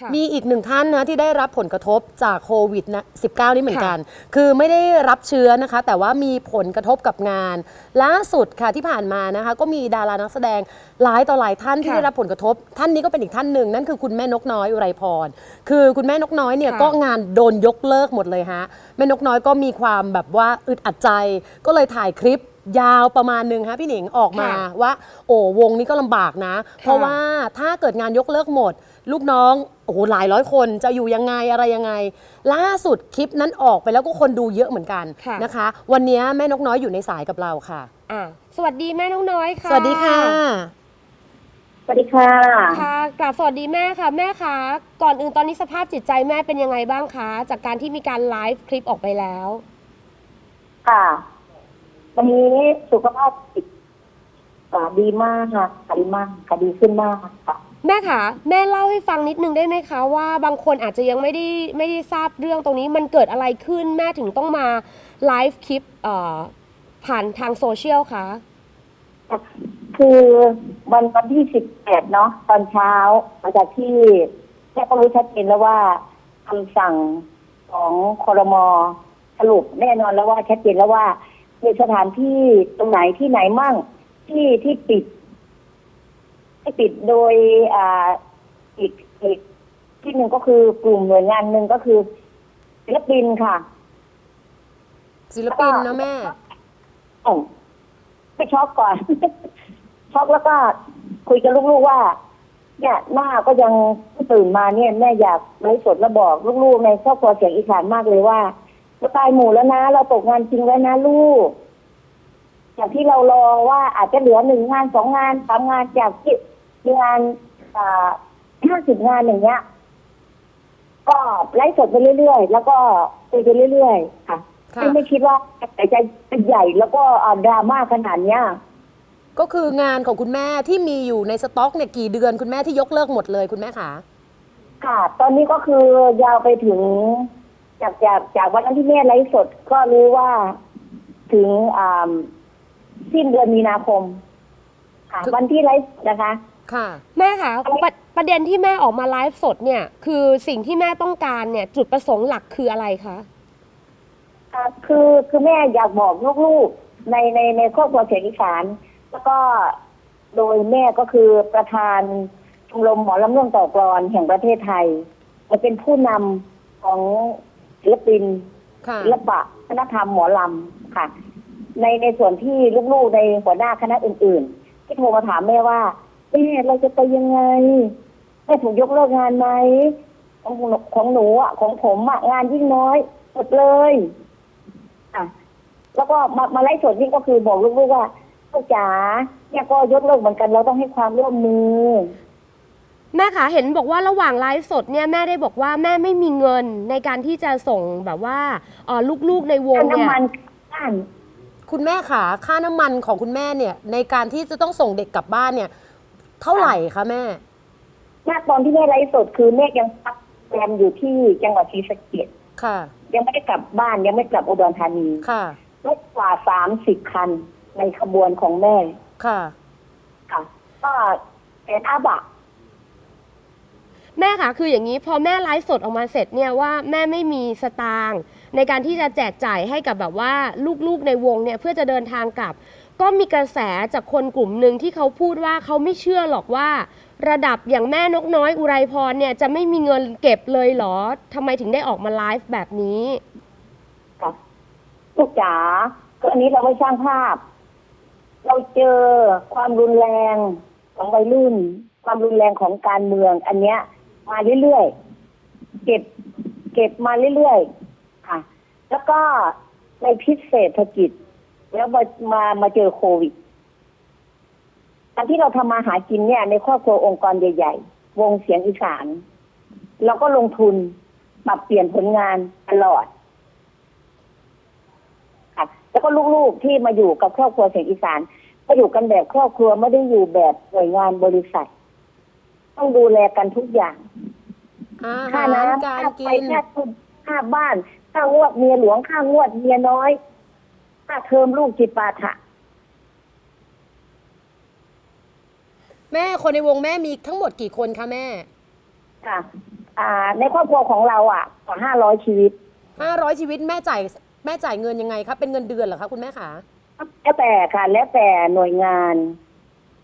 ค่ะมีอีกหนึ่งท่านนะที่ได้รับผลกระทบจากโควิดนะ19 นี่เหมือนกัน คือไม่ได้รับเชื้อนะคะ แต่ว่ามีผลกระทบกับงาน ล่าสุดค่ะที่ผ่านมานะคะ ก็มีดารานักแสดงหลายต่อหลายท่านที่ค่ะได้รับผลกระทบ ท่านนี้ก็เป็นอีกท่านหนึ่งนั่นคือคุณแม่นกน้อยอุไรพร คือคุณแม่นกน้อยเนี่ยค่ะก็งานโดนยกเลิกหมดเลยฮะแม่นกน้อยก็มีความแบบว่าอึดอัดใจ ก็เลยถ่ายคลิปยาวประมาณหนึ่งฮะพี่หนิงออกมาค่ะว่า โอ้วงนี้ก็ลำบากนะ เพราะว่าถ้าเกิดงานยกเลิกหมด ลูกน้องโอ้โหหลายร้อยคนจะอยู่ยังไงอะไรยังไง ล่าสุดคลิปนั้นออกไปแล้วก็คนดูเยอะเหมือนกันค่ะ นะคะ วันนี้แม่นกน้อยอยู่ในสายกับเราค่ะ อ่าสวัสดีแม่น้องน้อยค่ะสวัสดีค่ะ สวัสดีค่ะ ค่ะกราบสวัสดีแม่ค่ะ แม่คะก่อนอื่นตอนนี้สภาพจิตใจแม่เป็นยังไงบ้างคะ จากการที่มีการไลฟ์คลิปออกไปแล้ว ค่ะ วันนี้สุขภาพจิตอ่าดีมากค่ะดีมากค่ะดีขึ้นมากค่ะ แม่คะแม่เล่าให้ฟังนิดนึงได้ไหมคะว่าบางคนอาจจะยังไม่ได้ไม่ได้ทราบเรื่องตรงนี้มันเกิดอะไรขึ้นแม่ถึงต้องมาไลฟ์คลิปเอ่อผ่านทางโซเชียลคะคือวันวันที่สิบแปดเนาะตอนเช้าหลังจากที่แม่ก็รู้ชัดเจนแล้วว่าคำสั่งของคอรมอสรุปแน่นอนแล้วว่าชัดเจนแล้วว่ามีสถานที่ตรงไหนที่ไหนมั่งที่ที่ปิด ที่ปิดโดยอ่าอีกอีกที่หนึ่งก็คือกลุ่มหน่วยงานหนึ่งก็คือศิลปินค่ะศิลปินนะแม่อ๋อไปช็อกก่อน ช็อกแล้วก็คุยกับลูกๆว่า เนี่ยหน้าก็ยังตื่นมาเนี่ยแม่อยากไลฟ์สดแล้วบอกลูกๆในครอบครัวเสียงอีสานมากเลยว่าเราตายหมู่แล้วนะ เราตกงานจริงแล้วนะลูกอย่างที่เรารอว่าอาจจะเหลือหนึ่งงานสองงานสามงานจากที่มี งานห้าสิบงานอย่างเงี้ย ก็ไลฟ์สดไปเรื่อยๆ แล้วก็คุยไปเรื่อยๆ ค่ะค่ะไม่ไม่คิดว่าแต่จะใหญ่แล้วก็อ่าดราม่าขนาดเนี้ยก็คืองานของคุณแม่ที่มีอยู่ในสต็อกเนี่ยกี่เดือนคุณแม่ที่ยกเลิกหมดเลยคุณแม่คะค่ะ ตอนนี้ก็คือยาวไปถึง จากจากจากวันนั้นที่แม่ไลฟ์สดก็รู้ว่า ถึงอ่าสิ้นเดือนมีนาคม ค่ะ วันที่ไลฟ์นะคะ ค่ะ แม่คะประประเด็นที่แม่ออกมาไลฟ์สดเนี่ย คือสิ่งที่แม่ต้องการเนี่ย จุดประสงค์หลักคืออะไรคะอ่าคือคือแม่อยากบอกลูกๆในในในครอบครัวเสียงอีสานแล้วก็โดยแม่ก็คือประธานชมรมหมอลำเรื่องต่อกรอนแห่งประเทศไทยมาเป็นผู้นำของศิลปิน ค่ะ ศิลปะวัฒนธรรมหมอลำค่ะ ในในส่วนที่ลูกๆในหัวหน้าคณะอื่น ๆ ที่โทรมาถามแม่ว่า แม่เราจะไปยังไงแม่ถูกยกเลิกงานไหมของหนูของหนูอะของผมอะงานยิ่งน้อยหมดเลยอะแล้วก็มามาไล่สดนี่ก็คือบอกลูกๆว่าลูกจ๋าเนี่ยก็ยกเลิกเหมือนกันเราต้องให้ความร่วมมือ แม่คะเห็นบอกว่าระหว่างไลฟ์สดเนี่ยแม่ได้บอกว่าแม่ไม่มีเงินในการที่จะส่งแบบว่าเอ่อลูกๆในวงค่าเนี่ย น้ำมันบ้าน คุณแม่ขาค่าน้ำมันของคุณแม่เนี่ยในการที่จะต้องส่งเด็กกลับบ้านเนี่ย เท่าไหร่คะแม่ณตอนที่แม่ไลฟ์สดคือแม่ยังพักแรมอยู่ที่จังหวัดศรีสะเกษค่ะ ยังไม่ได้กลับบ้านยังไม่กลับอุดรธานีค่ะรถกว่าสามสิบคันในขบวนของแม่ ค่ะ ค่ะ ก็แอนอาบะแม่คะคืออย่างนี้พอแม่ไลฟ์สดออกมาเสร็จเนี่ยว่าแม่ไม่มีสตางค์ในการที่จะแจกจ่ายให้กับแบบว่าลูกๆในวงเนี่ยเพื่อจะเดินทางกลับ ก็มีกระแสจากคนกลุ่มหนึ่งที่เขาพูดว่าเขาไม่เชื่อหรอกว่า ระดับอย่างแม่นกน้อยอุไรพรเนี่ยจะไม่มีเงินเก็บเลยเหรอทำไมถึงได้ออกมาไลฟ์แบบนี้ค่ะลูกจ๋าก็อันนี้เราไม่สร้างภาพ เราเจอความรุนแรงของวัยรุ่น ความรุนแรงของการเมือง อันเนี้ย มาเรื่อยๆเก็บ เก็บมาเรื่อยๆค่ะ แล้วก็ในพิษเศรษฐกิจ แล้วมามามาเจอโควิดการที่เราทำมาหากินเนี่ย ในครอบครัวองค์กรใหญ่ ๆ วงเสียงอีสานเราก็ลงทุนปรับเปลี่ยนผลงานตลอดค่ะแล้วก็ลูกๆที่มาอยู่กับครอบครัวเสียงอีสานก็อยู่กันแบบครอบครัวไม่ได้อยู่แบบหน่วยงานบริษัท ต้องดูแลกันทุกอย่างอาค่าหารน้ำการค่าไฟกินค่าทุนค่าบ้านค่างวดเมียหลวงค่างวดเมียน้อย ค่าเทอมลูกจิปาถะแม่คนในวงแม่มีทั้งหมดกี่คนคะแม่ค่ะ อ่า ในครอบครัวของเราอะกว่าห้าร้อยชีวิต500ชีวิตแม่จ่ายแม่จ่ายเงินยังไงคะเป็นเงินเดือนเหรอคะคุณแม่คะแล้วแต่ค่ะ แล้วแต่หน่วยงาน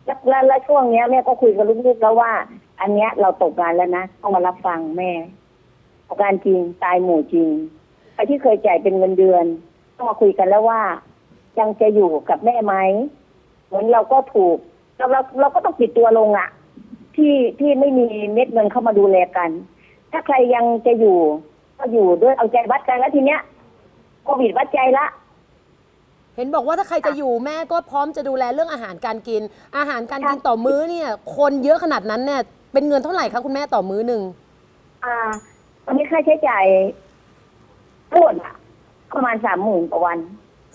แล้วแล้วแล้วช่วงเนี้ยแม่ก็คุยกับลูกๆแล้วว่า อันเนี้ยเราตกงานแล้วนะต้องมารับฟังแม่ตกงานจริงตายหมู่จริงใครที่เคยจ่ายเป็นเงินเดือน ต้องมาคุยกันแล้วว่า ยังจะอยู่กับแม่ไหมเหมือนเราก็ถูกเราเราเราก็ต้องปิดตัวลงอะที่ที่ไม่มีเม็ดเงินเข้ามาดูแลกัน ถ้าใครยังจะอยู่ก็อยู่ด้วยเอาใจวัดกันแล้วทีเนี้ยโควิดวัดใจละเห็นบอกว่าถ้าใครจะอยู่แม่ก็พร้อมจะดูแลเรื่องอาหารการกิน อาหารการกินต่อมื้อเนี่ย คนเยอะขนาดนั้นเนี่ย เป็นเงินเท่าไหร่คะคุณแม่ต่อมื้อหนึ่งอ่าตอนนี้ค่าใช้จ่ายทั้งหมดอะ ประมาณสามหมื่นต่อวัน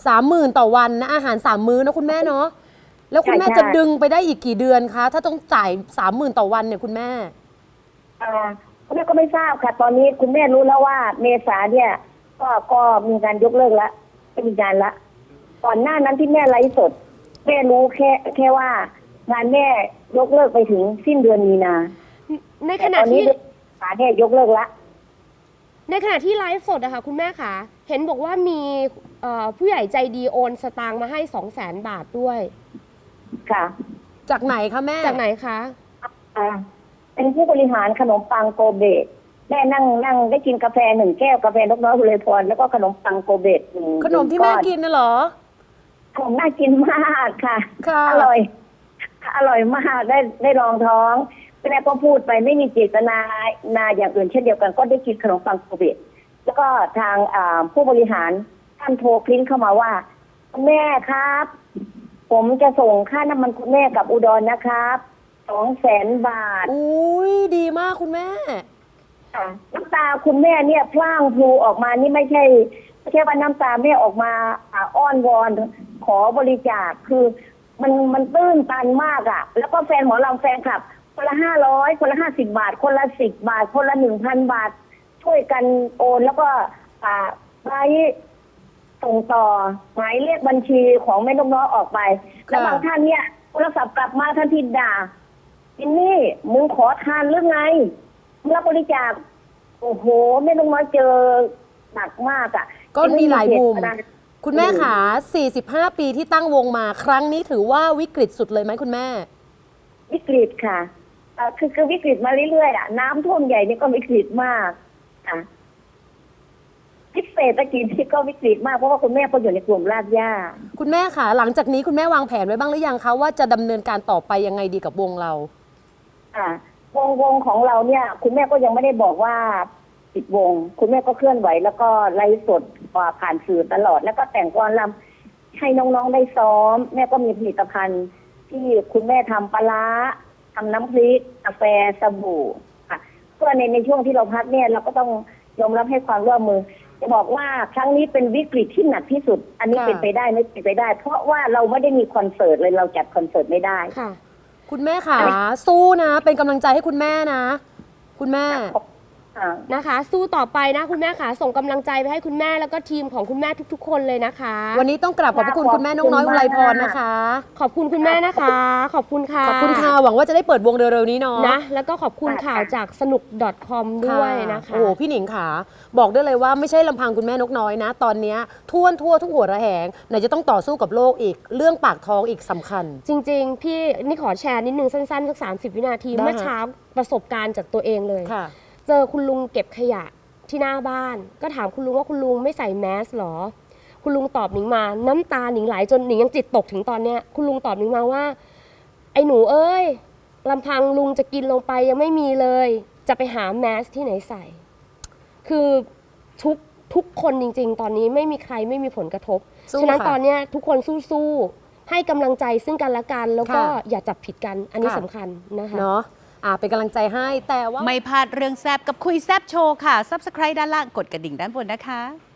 สามหมื่นต่อวันนะอาหารสามมื้อนะคุณแม่เนาะแล้วคุณแม่ใช่ใช่จะดึงไปได้อีกกี่เดือนคะ ถ้าต้องจ่ายสามหมื่นต่อวันเนี่ยคุณแม่อ่าคุณแม่ก็ไม่ทราบค่ะ ตอนนี้คุณแม่รู้แล้วว่า เมษาเนี่ย ก็ก็มีการยกเลิกแล้วไม่มีงานละ ก่อนหน้านั้นที่แม่ไลฟ์สด แม่รู้แค่แค่ว่างานแม่ยกเลิกไปถึงสิ้นเดือนมีนาในขแต่ณะตอนนี้ที่ เมษาเนี่ยยกเลิกละ ในขณะที่ไลฟ์สดอะค่ะคุณแม่คะเห็นบอกว่ามีเอ่อผู้ใหญ่ใจดีโอนสตางค์มาให้2 0 0แสนบาทด้วย ค่ะจากไหนคะแม่จากไหนคะ อ่าเป็นผู้บริหารขนมปังโกเบตแม่นั่งนั่งได้กินกาแฟหนึ่งแก้วกาแฟนกน้อยอุไรพรแล้วก็ขนมปังโกเบตหนึ่งขนมที่แม่ก้อกินน่ะเหรอ ขนมน่ากินมากค่ะ ค่ะ อร่อย อร่อยมากได้ได้รองท้อง แม่ก็พูดไปไม่มีเจตนานาอย่างอื่นเช่นเดียวกัน ก็ได้กินขนมปังโกเบตแล้วก็ทางอ่าผู้บริหารท่านโทรพลินเข้ามาว่าคุณแม่ครับ ผมจะส่งค่าน้ำมันคุณแม่กับอุดรนะครับสองแสนบาท อุ้ยดีมากคุณแม่ค่ะน้ำตาคุณแม่เนี่ยพล่างพลูออกมานี่ไม่ใช่ไม่ใช่ว่าน้ำตาแม่ออกมาอ่าอ้อนวอน ขอบริจาคคือมันมันตื้นตันมากอะ่ะ แล้วก็แฟนหมอลำแฟนคลับ คนละห้าร้อยคนละห้าสิบาท คนละสิบบาท คนละหนึ่งพันบาท ช่วยกันโอนแล้วก็อ่าไปส่งต่อหมายเลขบัญชีของแม่นกน้อยออกไป แล้วบางท่านเนี่ยโทรศัพท์กลับมาทันทีด่าอินนี่มึงขอทานหรือไงมึงรับบริจาคโอ้โหแม่นกน้อยเจอหนักมากอะ่ะ ก็มีหลายมุมไเจตนาคุณแม่ขา 45 ปีที่ตั้งวงมา ครั้งนี้ถือว่าวิกฤตสุดเลยไหมคุณแม่ วิกฤตค่ะเอ่อ คือคือวิกฤตมาเรื่อยๆอะน้ำท่วมใหญ่นี่ก็วิกฤตมากอะพิเศษตะกี้ที่ก็วิกฤตมากเพราะว่าคุณแม่ก็อยู่ในกลุ่มรากหญ้าคุณแม่ขาหลังจากนี้คุณแม่วางแผนไว้บ้างหรือยังคะว่าจะดำเนินการต่อไปยังไงดีกับวงเรา อ่าวงวงของเราเนี่ย คุณแม่ก็ยังไม่ได้บอกว่าปิดวง คุณแม่ก็เคลื่อนไหว แล้วก็ไลฟ์สดผ่านสื่อตลอด แล้วก็แต่งกลอนรำให้น้องๆได้ซ้อม แม่ก็มีผลิตภัณฑ์ที่คุณแม่ทำปลา ร้าทำน้ำพริกกาแฟสบู่ค่ะเพื่อในในช่วงที่เราพักเนี่ยเราก็ต้องยอมรับให้ความร่วมมือ จะบอกว่าครั้งนี้เป็นวิกฤตที่หนักที่สุด อันนี้ค่ะ เป็นไปได้ไม่เป็นไปได้ เพราะว่าเราไม่ได้มีคอนเสิร์ตเลยเราจัดคอนเสิร์ตไม่ได้ ค่ะ คุณแม่ขาสู้นะ เป็นกำลังใจให้คุณแม่นะ คุณแม่อ่านะคะ สู้ต่อไปนะคุณแม่ค่ะ ส่งกำลังใจไปให้คุณแม่แล้วก็ทีมของคุณแม่ทุก ๆ คนเลยนะคะ วันนี้ต้องกราบขอบพระคุณคุณแม่นกน้อยอุไรพรนะคะ ขอบคุณคุณแม่นะคะ ขอบคุณค่ะขอบคุณค่ะหวังว่าจะได้เปิดวงเร็วๆนี้เนาะนะแล้วก็ขอบคุณข่าวจากสนุก .com ด้วยนะคะโอ้โหพี่หนิงค่ะ บอกได้เลยว่าไม่ใช่ลำพังคุณแม่นกน้อยนะ ตอนเนี้ยท่วนทั่วทุกหัวระแหงไหนจะต้องต่อสู้กับโลกอีก เรื่องปากท้องอีกสำคัญ จริง ๆ พี่นี่ขอแชร์นิดนึงสั้นๆสัก30 วินาทีได้เมื่อเช้าประสบการณ์จากตัวเองเลย ค่ะ เจอคุณลุงเก็บขยะที่หน้าบ้าน ก็ถามคุณลุงว่าคุณลุงไม่ใส่แมสหรอ คุณลุงตอบหนิงมา น้ำตาหนิงไหลจนหนิงยังจิตตกถึงตอนเนี้ยคุณลุงตอบหนิงมาว่า ไอ้หนูเอ้ยลำพังลุงจะกินลงไปยังไม่มีเลย จะไปหาแมสที่ไหนใส่ คือทุกทุกคนจริง ๆ ตอนนี้ไม่มีใครไม่มีผลกระทบสู้ฉะนั้นค่ะตอนเนี้ยทุกคนสู้ๆให้กำลังใจซึ่งกันและกัน แล้วก็ค่ะอย่าจับผิดกัน อันนี้ค่ะสำคัญนะคะเนาะ อ่าเป็นกำลังใจให้แต่ว่า ไม่พลาดเรื่องแซบกับคุยแซบโชว์ค่ะ Subscribe ด้านล่างกดกระดิ่งด้านบนนะคะ